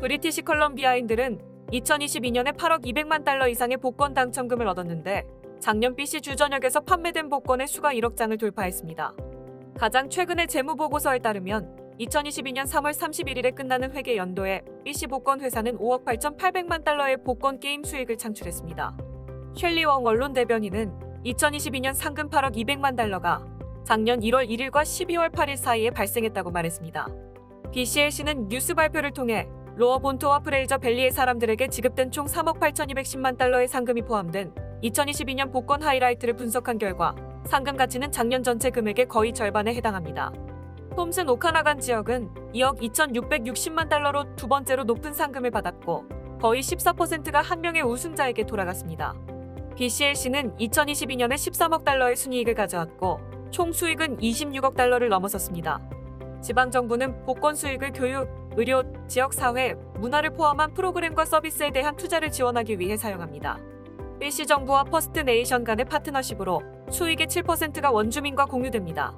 브리티시 컬럼비아인들은 2022년에 8억 200만 달러 이상의 복권 당첨금을 얻었는데 작년 BC 주전역에서 판매된 복권의 수가 1억 장을 돌파했습니다. 가장 최근의 재무보고서에 따르면 2022년 3월 31일에 끝나는 회계 연도에 BC 복권 회사는 5억 8,800만 달러의 복권 게임 수익을 창출했습니다. 셸리 웡 언론 대변인은 2022년 상금 8억 200만 달러가 작년 1월 1일과 12월 8일 사이에 발생했다고 말했습니다. BCLC는 뉴스 발표를 통해 로어 본토와 프레이저 밸리의 사람들에게 지급된 총 3억 8,210만 달러의 상금이 포함된 2022년 복권 하이라이트를 분석한 결과 상금 가치는 작년 전체 금액의 거의 절반에 해당합니다. 톰슨 오카나간 지역은 2억 2,660만 달러로 두 번째로 높은 상금을 받았고 거의 14%가 한 명의 우승자에게 돌아갔습니다. BCLC는 2022년에 13억 달러의 순이익을 가져왔고 총 수익은 26억 달러를 넘어섰습니다. 지방정부는 복권 수익을 교육, 의료, 지역사회, 문화를 포함한 프로그램과 서비스에 대한 투자를 지원하기 위해 사용합니다. BC 정부와 퍼스트 네이션 간의 파트너십으로 수익의 7%가 원주민과 공유됩니다.